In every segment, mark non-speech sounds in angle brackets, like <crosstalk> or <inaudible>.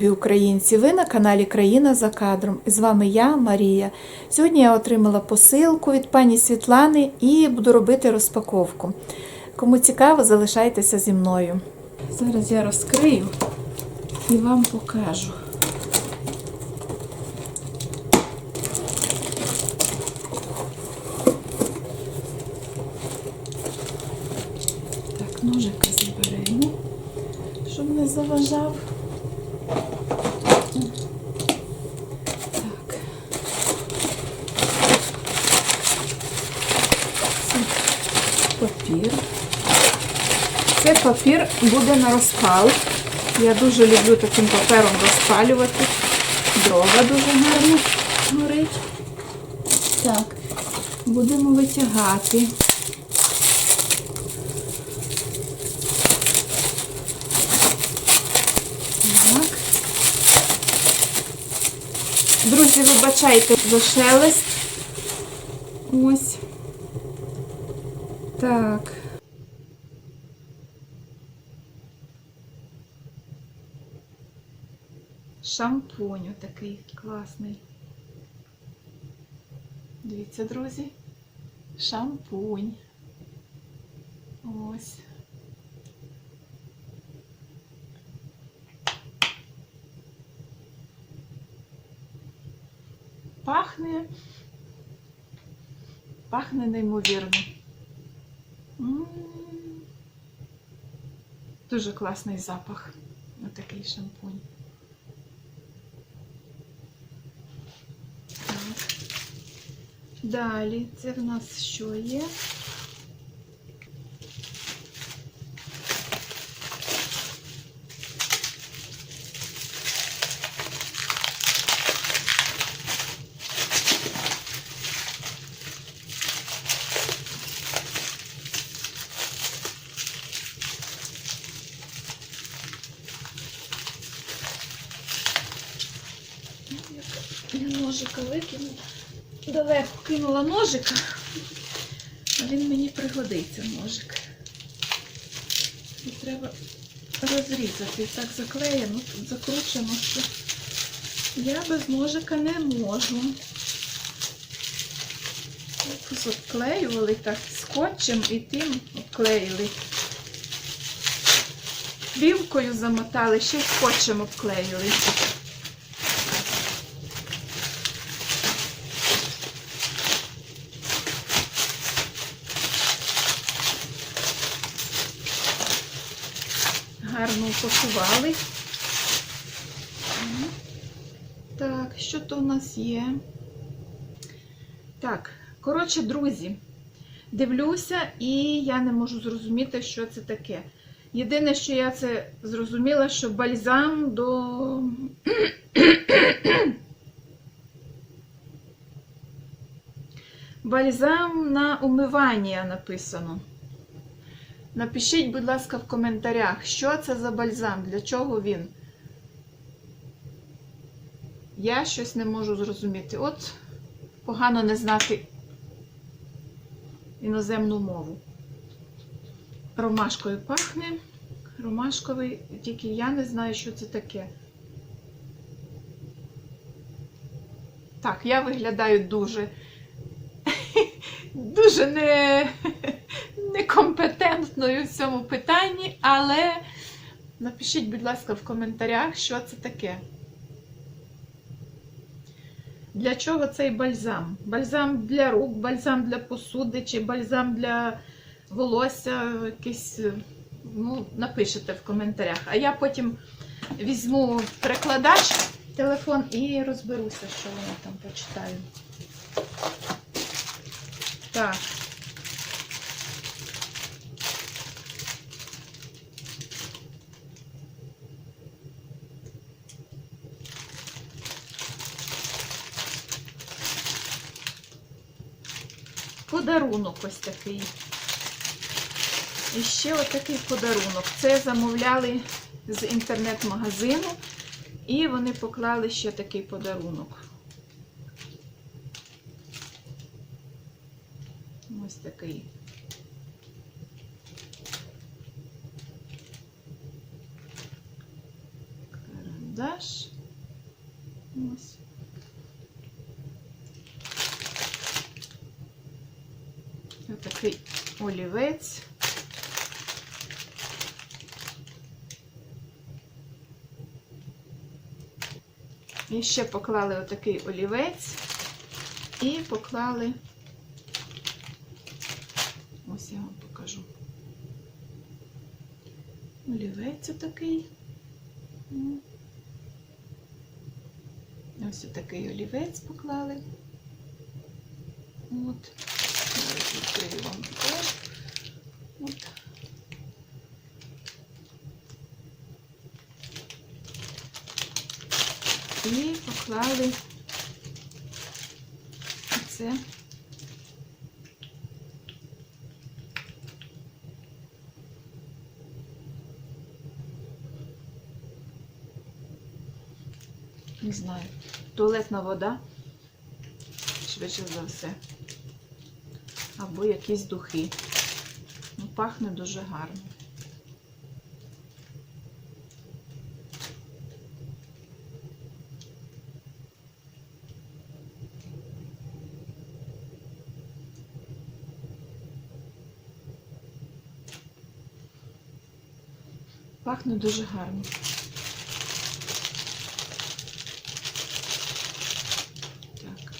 любі українці! Ви на каналі Країна за кадром. І з вами я, Марія. Сьогодні я отримала посилку від пані Світлани і буду робити розпаковку. Кому цікаво, залишайтеся зі мною. Зараз я розкрию і вам покажу. Так, ножика заберемо, щоб не заважав. Так. Це папір. Це папір буде на розпал. Я дуже люблю таким папером розпалювати. Дрова дуже гарно горить. Так, будемо витягати. Так. Друзі, вибачайте за шелест. Ось. Так. Шампунь такий класний. Дивіться, друзі. Шампунь. Ось. Пахне. Пахне неймовірно. Дуже класний запах. Отакий шампунь. Далі це в нас що є? Я ножика викинула. Далеко кинула ножика, а він мені пригодиться ножик. І треба розрізати. Так заклеєно, тут закручено, що я без ножика не можу. Якось обклеювали так скотчем і тим обклеїли. Вівкою замотали, ще й скотчем обклеїли. Упакували. Так, що то у нас є? Так, коротше, друзі, дивлюся, і я не можу зрозуміти, що це таке. Єдине, що я це зрозуміла, що бальзам до. Бальзам на умивання написано. Напишіть, будь ласка, в коментарях, що це за бальзам, для чого він. Я щось не можу зрозуміти. От погано не знати іноземну мову. Ромашкою пахне. Ромашковий, тільки я не знаю, що це таке. Так, я виглядаю дуже, <laughs> дуже не некомпетентною в цьому питанні, але напишіть, будь ласка, в коментарях, що це таке. Для чого цей бальзам? Бальзам для рук, бальзам для посуди, чи бальзам для волосся, якийсь, ну, напишете в коментарях. А я потім візьму перекладач, телефон і розберуся, що воно там почитаю. Так. Подарунок ось такий. І ще отакий подарунок. Це замовляли з інтернет-магазину, і вони поклали ще такий подарунок. Ось такий. Карандаш. Ось такий олівець. І ще поклали отакий олівець і поклали, ось я вам покажу. Олівець отакий. Ось отакий олівець поклали. От. Зараз відкрию вам також. От. І поклали це. Не знаю, туалетна вода, швидше за все. Або якісь духи. Ну, пахне дуже гарно. Пахне дуже гарно. Так,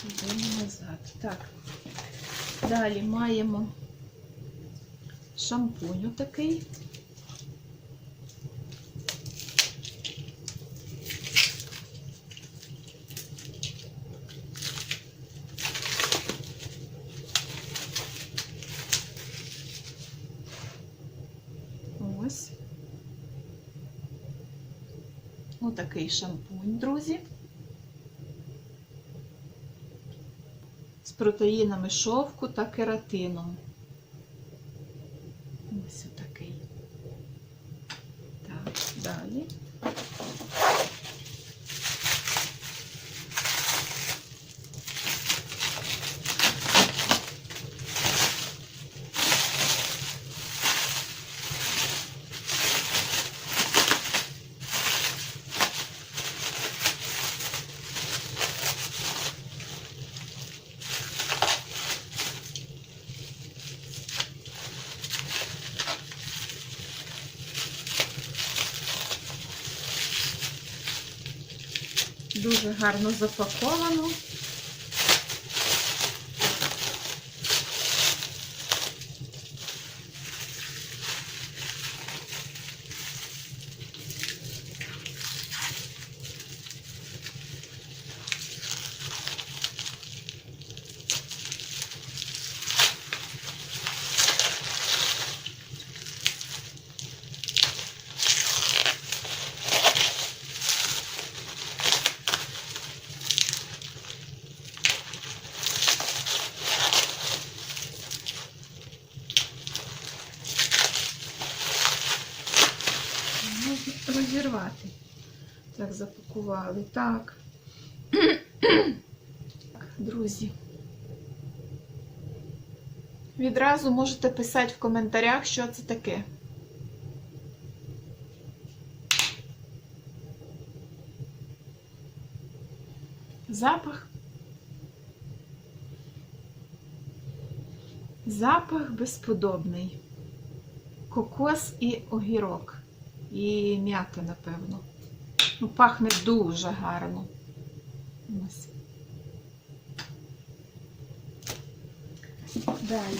сюди назад. Так. Далі маємо шампунь такий. Ось. Отакий шампунь, друзі. З протеїнами шовку та кератином. Ось отакий. Так, далі. Дуже гарно запаковано. Так. Так, Друзі. Відразу можете писати в коментарях, що це таке. Запах. Запах безподобний. Кокос і огірок. І м'ята, напевно. Ну, пахне дуже гарно. Далі.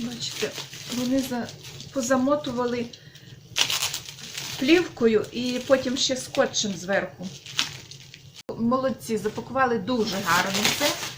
Бачите, вони за... позамотували плівкою і потім ще скотчем зверху. Молодці, запакували дуже гарно все.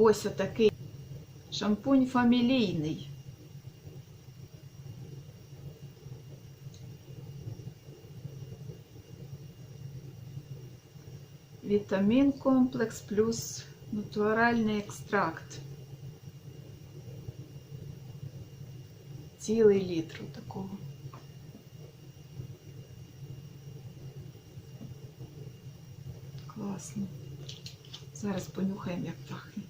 Ось отакий шампунь фамілійний. Вітамін комплекс плюс натуральний екстракт. Цілий літр такого. Класно. Зараз понюхаємо, як пахне.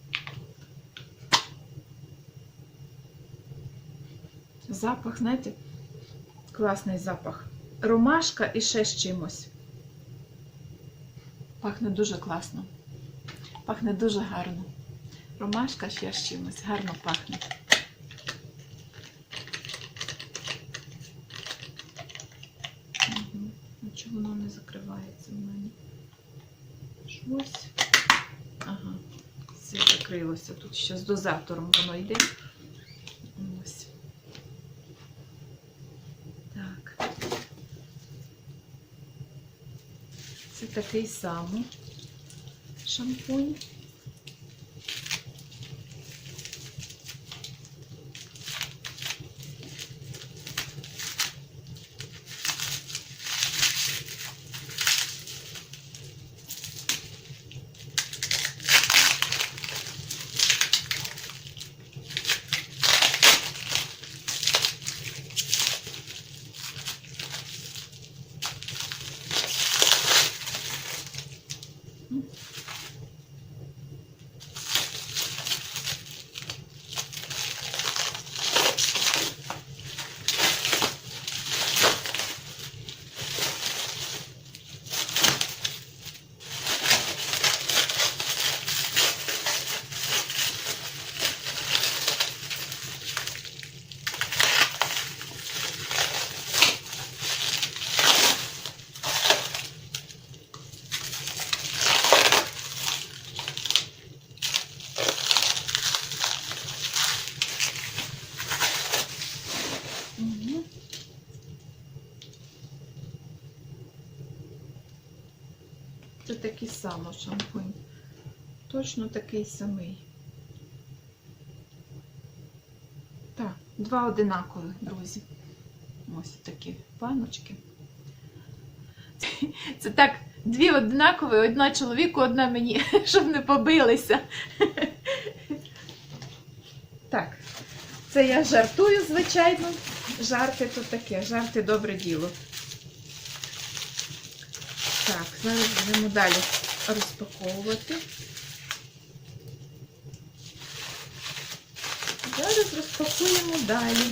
Запах, знаєте, класний запах. Ромашка і ще з чимось. Пахне дуже класно. Пахне дуже гарно. Ромашка ще з чимось. Гарно пахне. Угу. А чого воно не закривається в мене? Щось. Ага, все закрилося. Тут ще з дозатором воно йде. Ось. Так. Це такий самий шампунь. Мгм. Це такий самий шампунь. Точно такий самий. Так, два одинакових, друзі. Ось такі паночки. <laughs> Це так, дві одинакові, одна чоловіку, одна мені, <laughs> щоб не побилися. <laughs> Так, це я жартую, звичайно. Жарти то таке, жарти добре діло. Так, зараз будемо далі розпаковувати. Розпакуємо далі.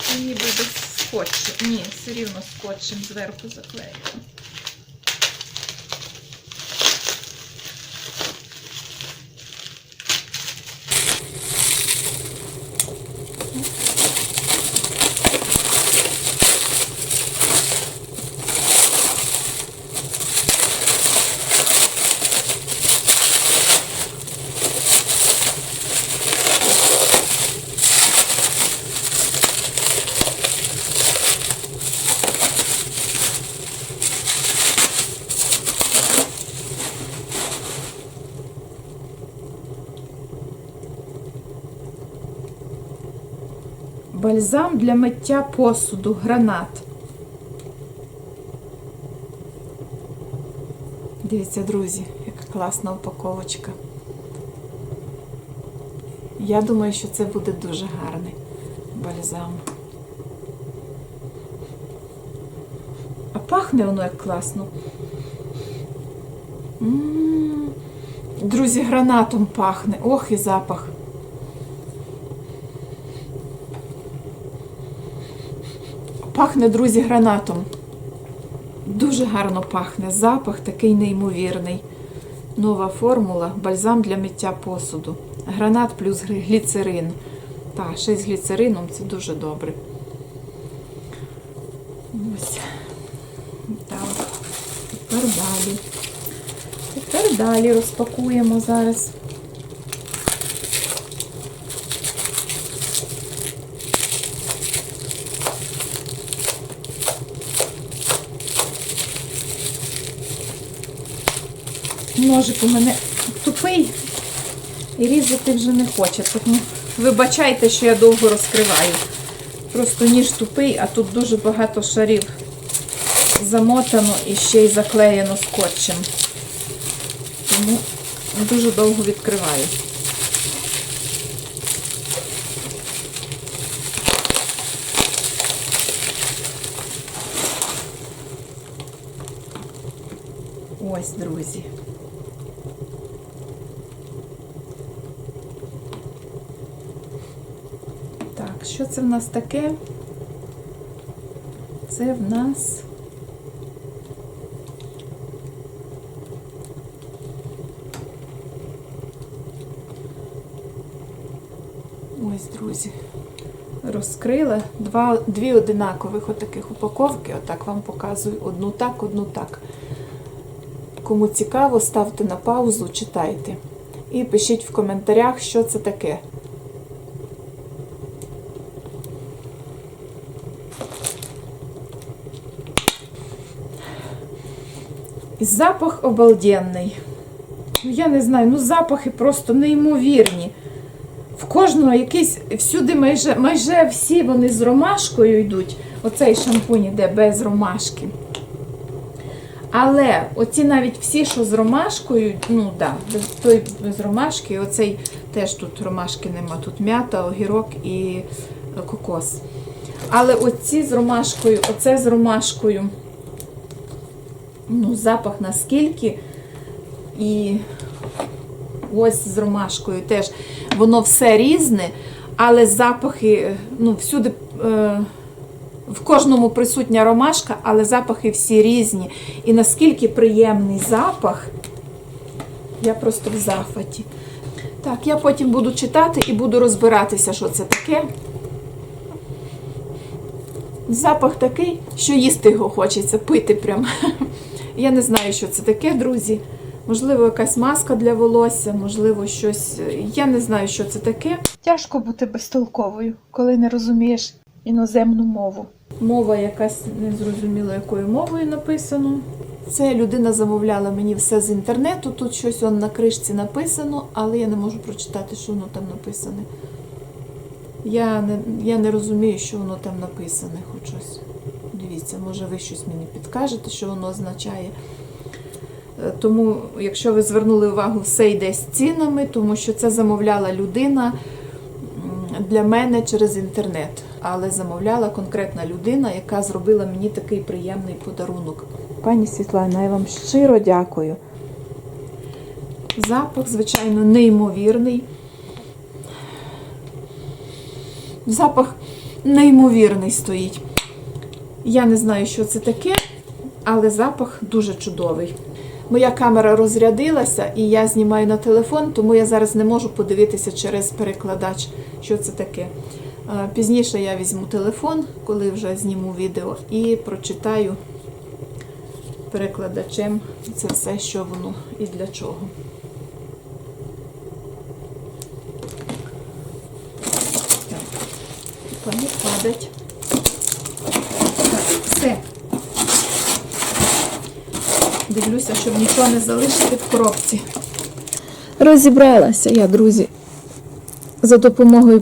Це ніби без скотчу. Ні, все рівно скотчем зверху заклеїмо. Бальзам для миття посуду, гранат. Дивіться, друзі, яка класна упаковочка. Я думаю, що це буде дуже гарний бальзам. А пахне воно як класно. М, Друзі, гранатом пахне. Ох, і запах. Пахне, друзі, гранатом. Дуже гарно пахне. Запах такий неймовірний. Нова формула бальзам для миття посуду. Гранат плюс гліцерин. Так, ще з гліцерином це дуже добре. Ось. Так. Тепер далі. Тепер далі розпакуємо зараз. Ножик у мене тупий і різати вже не хоче. Тому вибачайте, що я довго розкриваю. Просто ніж тупий, а тут дуже багато шарів замотано і ще й заклеєно скотчем. Тому дуже довго відкриваю. Ось, друзі. Так, що це в нас таке? Це в нас. Ось, друзі, розкрила два, дві одинакових отаких упаковки. Отак вам показую. Одну так, одну так. Кому цікаво, ставте на паузу, читайте. І пишіть в коментарях, що це таке. Запах обалденний. Ну, я не знаю, ну запахи просто неймовірні. В кожного якийсь, всюди майже, майже всі вони з ромашкою йдуть. Оцей шампунь іде без ромашки. Але оці навіть всі, що з ромашкою, ну да, той без ромашки, оцей теж тут ромашки нема, тут м'ята, огірок і е, кокос. Але оці з ромашкою, оце з ромашкою, ну, запах наскільки. І ось з ромашкою теж. Воно все різне, але запахи, ну, всюди. Е, в кожному присутня ромашка, але запахи всі різні. І наскільки приємний запах, я просто в захваті. Так, я потім буду читати і буду розбиратися, що це таке. Запах такий, що їсти його хочеться, пити прямо. Я не знаю, що це таке, друзі. Можливо, якась маска для волосся, можливо, щось. Я не знаю, що це таке. Тяжко бути безтолковою, коли не розумієш іноземну мову. Мова якась незрозуміло, якою мовою написано. Це людина замовляла мені все з інтернету. Тут щось он на кришці написано, але я не можу прочитати, що воно там написане. Я не, я не розумію, що воно там написане, хоч щось. Дивіться, може ви щось мені підкажете, що воно означає. Е, Тому, якщо ви звернули увагу, все йде з цінами, тому що це замовляла людина для мене через інтернет. Але замовляла конкретна людина, яка зробила мені такий приємний подарунок. Пані Світлана, я вам щиро дякую. Запах, звичайно, неймовірний. Запах неймовірний стоїть. Я не знаю, що це таке, але запах дуже чудовий. Моя камера розрядилася і я знімаю на телефон, тому я зараз не можу подивитися через перекладач, що це таке. Е, Пізніше я візьму телефон, коли вже зніму відео, і прочитаю перекладачем це все, що воно і для чого. Так, Пані падать. Так, все. Дивлюся, щоб нічого не залишити в коробці. Розібралася я, друзі, за допомогою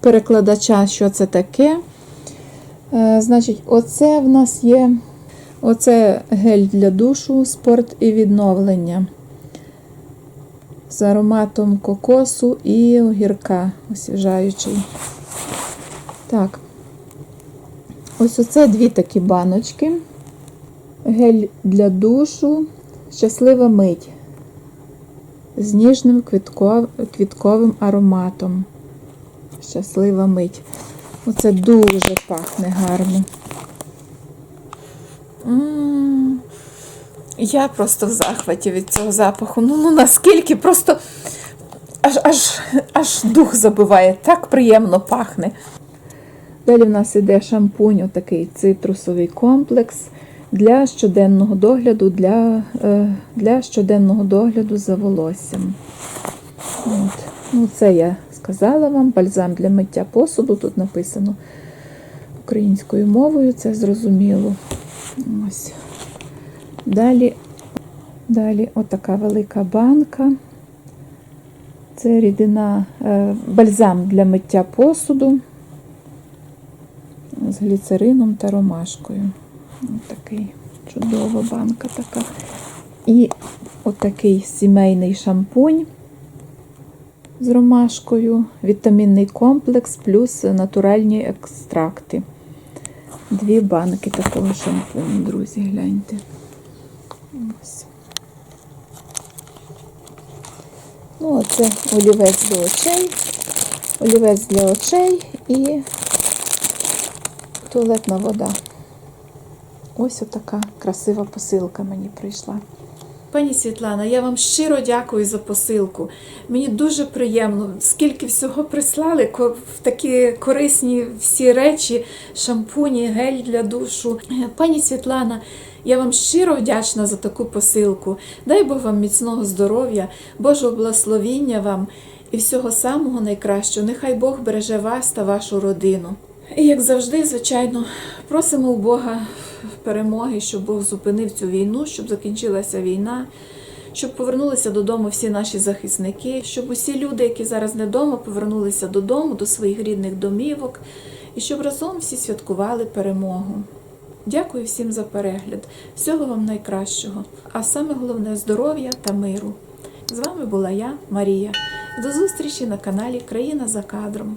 перекладача, що це таке. Е, значить, оце в нас є оце гель для душу, спорт і відновлення. З ароматом кокосу і огірка освіжаючий. Так. Ось оце дві такі баночки. Гель для душу, щаслива мить з ніжним квітко- квітковим ароматом. Щаслива мить. Оце дуже пахне гарно. Я просто в захваті від цього запаху. Ну, ну наскільки просто аж, аж, аж дух забиває, так приємно пахне. Далі в нас іде шампунь, отакий цитрусовий комплекс для щоденного догляду, для, е, для щоденного догляду за волоссям. От. Ну, це я сказала вам. Бальзам для миття посуду. Тут написано українською мовою, це зрозуміло. Ось. Далі, далі отака велика банка Це рідина е, бальзам для миття посуду з гліцерином та ромашкою. Такий чудова банка така. І отакий сімейний шампунь з ромашкою, вітамінний комплекс плюс натуральні екстракти. Дві банки такого шампуню, друзі, гляньте. Ось. Ну, оце олівець до очей, олівець для очей і туалетна вода. Ось отака красива посилка мені прийшла. Пані Світлана, я вам щиро дякую за посилку. Мені дуже приємно, скільки всього прислали, в такі корисні всі речі, шампуні, гель для душу. Пані Світлана, я вам щиро вдячна за таку посилку. Дай Бог вам міцного здоров'я, Божого благословіння вам і всього самого найкращого. Нехай Бог береже вас та вашу родину. І як завжди, звичайно, просимо у Бога перемоги, щоб Бог зупинив цю війну, щоб закінчилася війна, щоб повернулися додому всі наші захисники, щоб усі люди, які зараз не вдома, повернулися додому, до своїх рідних домівок, і щоб разом всі святкували перемогу. Дякую всім за перегляд. Всього вам найкращого, а саме головне здоров'я та миру. З вами була я, Марія. До зустрічі на каналі Країна за кадром.